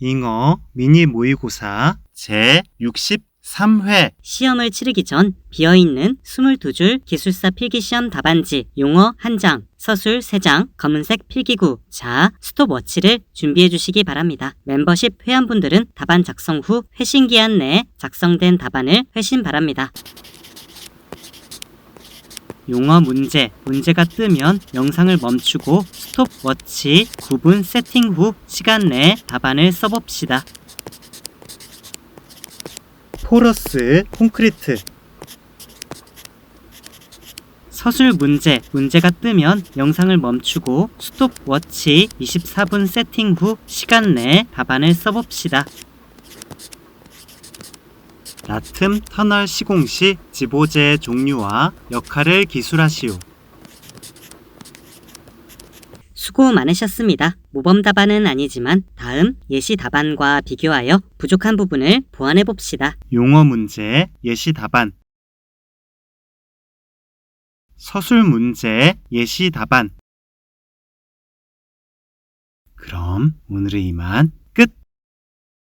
잉어 미니 모의고사 제 63회 시험을 치르기 전 비어있는 22줄 기술사 필기시험 답안지, 용어 1장, 서술 3장, 검은색 필기구, 자, 스톱워치를 준비해 주시기 바랍니다. 멤버십 회원분들은 답안 작성 후 회신 기한 내에 작성된 답안을 회신 바랍니다. 용어 문제, 문제가 뜨면 영상을 멈추고 스톱워치 9분 세팅 후 시간 내에 답안을 써봅시다. 포러스 콘크리트 서술 문제, 문제가 뜨면 영상을 멈추고 스톱워치 24분 세팅 후 시간 내에 답안을 써봅시다. 나틈 터널 시공 시 지보제의 종류와 역할을 기술하시오. 수고 많으셨습니다. 모범 답안은 아니지만 다음 예시 답안과 비교하여 부족한 부분을 보완해 봅시다. 용어 문제 예시 답안 서술 문제 예시 답안 그럼 오늘은 이만